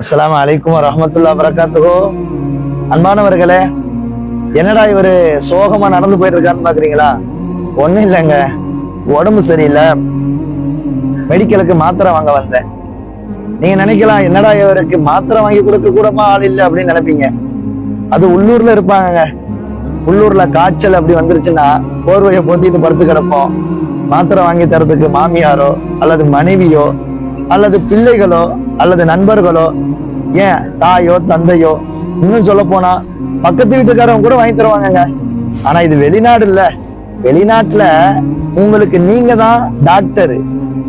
அஸ்லாம் அலைக்கும் ரஹமத்துல்லா வரகாத்துகோ அன்பானவர்களே என்னடா இவரு சோகமா நடந்து போயிட்டு இருக்காருன்னு பாக்குறீங்களா? ஒண்ணும் இல்லைங்க. உடம்பு சரியில்லை. மெடிக்கலுக்கு மாத்திரை வாங்க வந்தேன். நீங்க நினைக்கலாம் என்னடா இவருக்கு மாத்திரை வாங்கி கொடுக்க கூடமா ஆள் இல்லை அப்படின்னு நினைப்பீங்க. அது உள்ளூர்ல இருப்பாங்க உள்ளூர்ல காய்ச்சல் அப்படி வந்துருச்சுன்னா போர்வையை போத்திட்டு படுத்து கிடப்போம். மாத்திரை வாங்கி தரதுக்கு மாமியாரோ அல்லது மனைவியோ அல்லது பிள்ளைகளோ அல்லது நண்பர்களோ ஏன் தாயோ தந்தையோ இன்னும் சொல்ல போனா பக்கத்து வீட்டுக்காரவங்க கூட வாங்கி தருவாங்கங்க. ஆனா இது வெளிநாடு இல்ல. வெளிநாட்டுல உங்களுக்கு நீங்க தான் டாக்டர்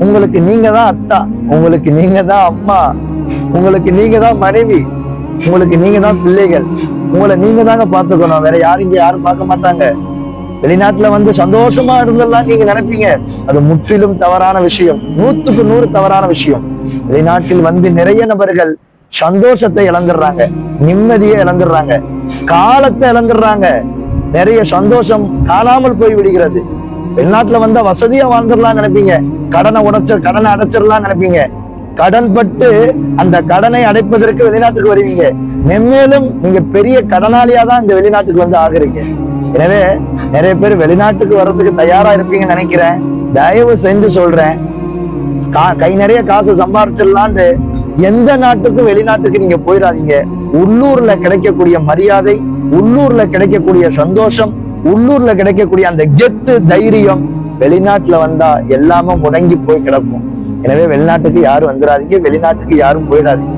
உங்களுக்கு நீங்க தான் அத்தா உங்களுக்கு நீங்க தான் அம்மா உங்களுக்கு நீங்க தான் மனைவி உங்களுக்கு நீங்க தான் பிள்ளைகள். உங்களை நீங்க தாங்க பாத்துக்கணும் வேற யாரும் இங்க யாரும் பார்க்க மாட்டாங்க. வெளிநாட்டுல வந்து சந்தோஷமா இருந்தெல்லாம் நீங்க நினைப்பீங்க. அது முற்றிலும் தவறான விஷயம். நூத்துக்கு நூறு தவறான விஷயம். வெளிநாட்டில் வந்து நிறைய நபர்கள் சந்தோஷத்தை இழந்துடுறாங்க. நிம்மதியை இழந்துடுறாங்க. காலத்தை இழந்துடுறாங்க. நிறைய சந்தோஷம் காணாமல் போய் விடுகிறது. வெளிநாட்டுல வந்தா வசதியா வாழ்ந்துடலாம் நினைப்பீங்க. கடனை உடைச்ச கடனை அடைச்சிடலாம் நினைப்பீங்க. கடன் பட்டு அந்த கடனை அடைப்பதற்கு வெளிநாட்டுக்கு வருவீங்க. மென்மேலும் நீங்க பெரிய கடனாளியா தான் இந்த வெளிநாட்டுக்கு வந்து ஆகுறீங்க. எனவே நிறைய பேர் வெளிநாட்டுக்கு வர்றதுக்கு தயாரா இருப்பீங்கன்னு நினைக்கிறேன். தயவு செஞ்சு சொல்றேன். கா- கை நிறைய காசு சம்பாரிச்சிடலான்னு எந்த நாட்டுக்கும் வெளிநாட்டுக்கு நீங்க போயிடாதீங்க. உள்ளூர்ல கிடைக்கக்கூடிய மரியாதை உள்ளூர்ல கிடைக்கக்கூடிய சந்தோஷம் உள்ளூர்ல கிடைக்கக்கூடிய அந்த கெத்து தைரியம் வெளிநாட்டுல வந்தா எல்லாமே முடங்கி போய் கிடக்கும். எனவே வெளிநாட்டுக்கு யாரும் வந்துடாதீங்க வெளிநாட்டுக்கு யாரும் போயிடாதீங்க.